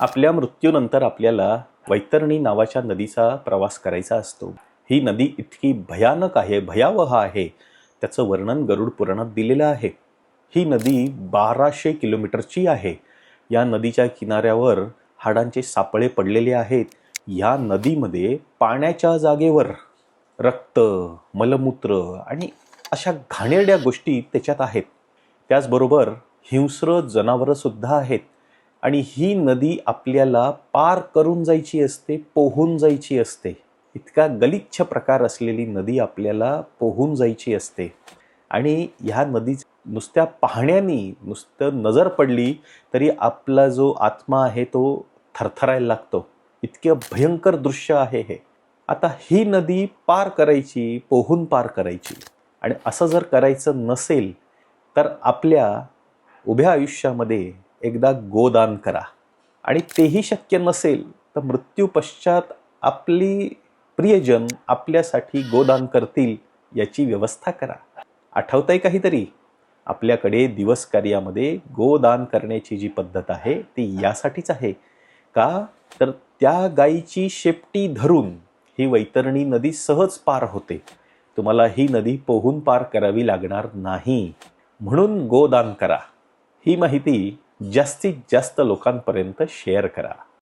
आपल्या मृत्यूनंतर आपल्याला वैतरणी नावाच्या नदीचा प्रवास करायचा असतो. ही नदी इतकी भयानक आहे भयावह आहे त्याचं वर्णन गरुड पुराणात दिलेलं आहे. ही नदी बाराशे किलोमीटरची आहे. या नदीच्या किनाऱ्यावर हाडांचे सापळे पडलेले आहेत. या नदीमध्ये पाण्याच्या जागेवर रक्त मलमूत्र आणि अशा घाणेरड्या गोष्टी त्याच्यात आहेत. त्याचबरोबर हिंस्र जनावरंसुद्धा आहेत. आणि ही नदी आपल्याला पार करून जायची असते पोहून जायची असते. इतका गलिच्छ प्रकार असलेली नदी आपल्याला पोहून जायची असते. आणि ह्या नदी नुसत्या पाहण्याने नुसतं नजर पडली तरी आपला जो आत्मा आहे तो थरथरायला लागतो. इतकं भयंकर दृश्य आहे हे. आता ही नदी पार करायची पोहून पार करायची. आणि असं जर करायचं नसेल तर आपल्या उभ्या आयुष्यामध्ये एकदा गोदान करा. आणि तेही शक्य नसेल तर मृत्यूपश्चात आपली प्रियजन आपल्यासाठी गोदान करतील याची व्यवस्था करा. आठवतंय काहीतरी? आपल्याकडे दिवस कार्यामध्ये गोदान करण्याची जी पद्धत आहे ती यासाठीच आहे. का? तर त्या गायीची शेपटी धरून ही वैतरणी नदी सहज पार होते. तुम्हाला ही नदी पोहून पार करावी लागणार नाही. म्हणून गोदान करा. ही माहिती जास्तीत जास्त लोकांपर्यंत शेअर करा.